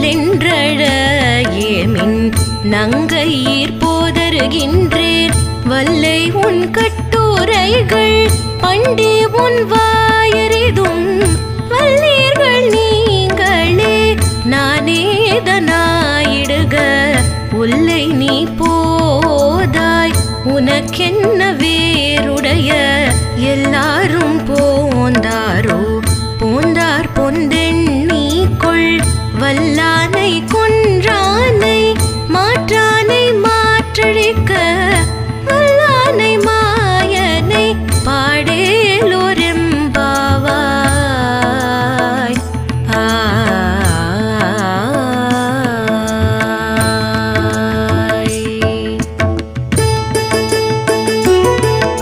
நாளென்றழகியமின் நங்கையீர் போதருகின்றேன். வல்லை உன் கட்டுரைகள் பண்டே உன் வாயறிதும். வல்லீர்கள் நீங்களே நானேதனாயிடுக. உள்ளை நீ போதாய் உனக்கென்ன வேருடைய கொன்றாய்